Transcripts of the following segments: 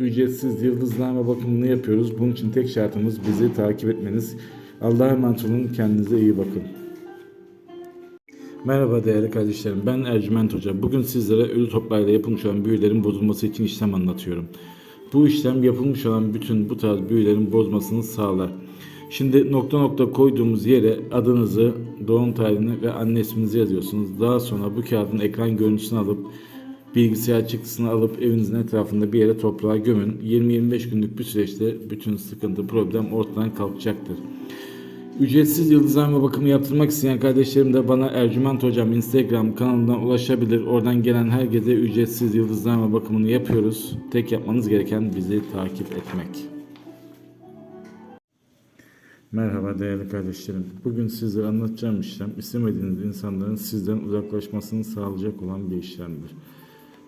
ücretsiz yıldızname bakımını yapıyoruz. Bunun için tek şartımız bizi takip etmeniz. Allah'a emanet olun. Kendinize iyi bakın. Merhaba değerli kardeşlerim. Ben Ercüment Hoca. Bugün sizlere ölü toprağıyla yapılmış olan büyülerin bozulması için işlem anlatıyorum. Bu işlem yapılmış olan bütün bu tarz büyülerin bozmasını sağlar. Şimdi nokta nokta koyduğumuz yere adınızı, doğum tarihini ve anne isminizi yazıyorsunuz. Daha sonra bu kağıdın ekran görüntüsünü alıp bilgisayar çıktısını alıp evinizin etrafında bir yere toprağa gömün. 20-25 günlük bir süreçte bütün sıkıntı, problem ortadan kalkacaktır. Ücretsiz yıldızlama bakımı yaptırmak isteyen kardeşlerim de bana Ercüment Hocam Instagram kanalından ulaşabilir. Oradan gelen herkese ücretsiz yıldızlama bakımını yapıyoruz. Tek yapmanız gereken bizi takip etmek. Merhaba değerli kardeşlerim. Bugün sizlere anlatacağım işlem istemediğiniz insanların sizden uzaklaşmasını sağlayacak olan bir işlemdir.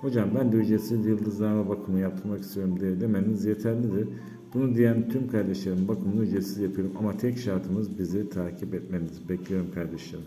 Hocam ben de ücretsiz yıldızlama bakımı yaptırmak istiyorum diye demeniz yeterlidir. Bunu diyen tüm kardeşlerim bakımını ücretsiz yapıyorum ama tek şartımız bizi takip etmeniz. Bekliyorum kardeşlerim.